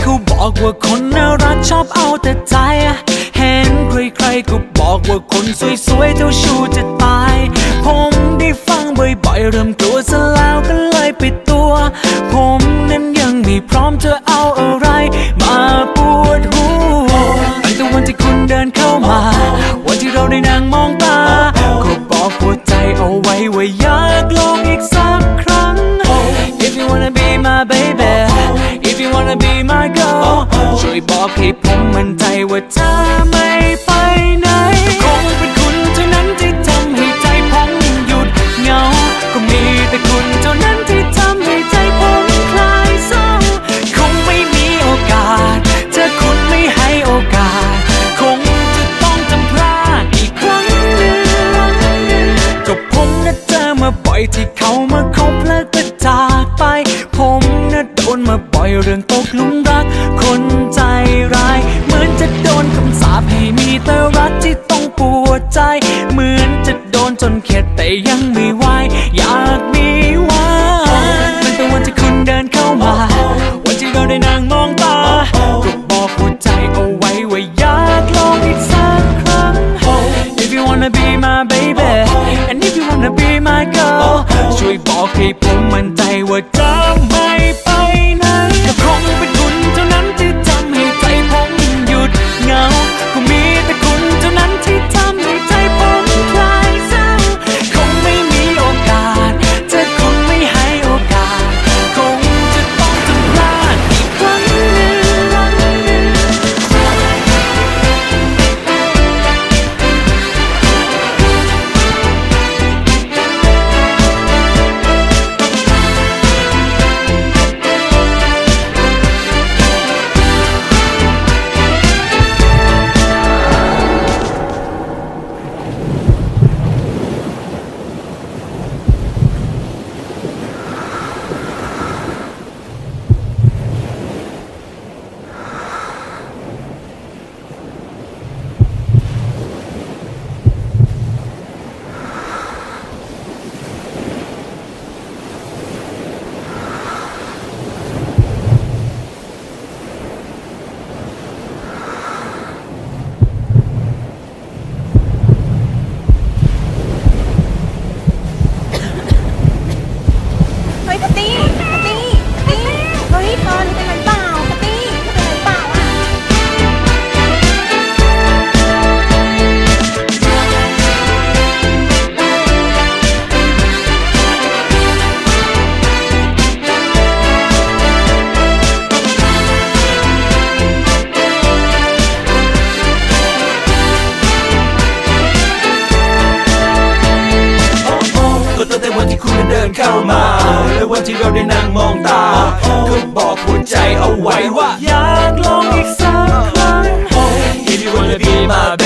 เขาบอกว่าคนน่ารักชอบเอาแต่ใจ เห็นใครใครก็บอกว่าคนสวยๆเท่าชูจะตาย ผมได้ฟังบ่อยๆเริ่มกลัวซะแล้วก็ มั่นใจว่าเธอไม่ แต่ยังไม่ไหวอยากมีวันเป็นตะวันที่คุณเดินเข้ามา วันที่เราได้นั่งมองตาก็บอกหัวใจเอาไว้ว่าอยากลองอีกสักครั้ง If you wanna be my baby and if you wanna be my girl ช่วยบอกให้ผมมั่นใจว่า ข้ามา และวันที่เราได้นั่งมองตา ก็บอกหัวใจเอาไว้ว่า อยากลองอีกสักครั้ง If you wanna be my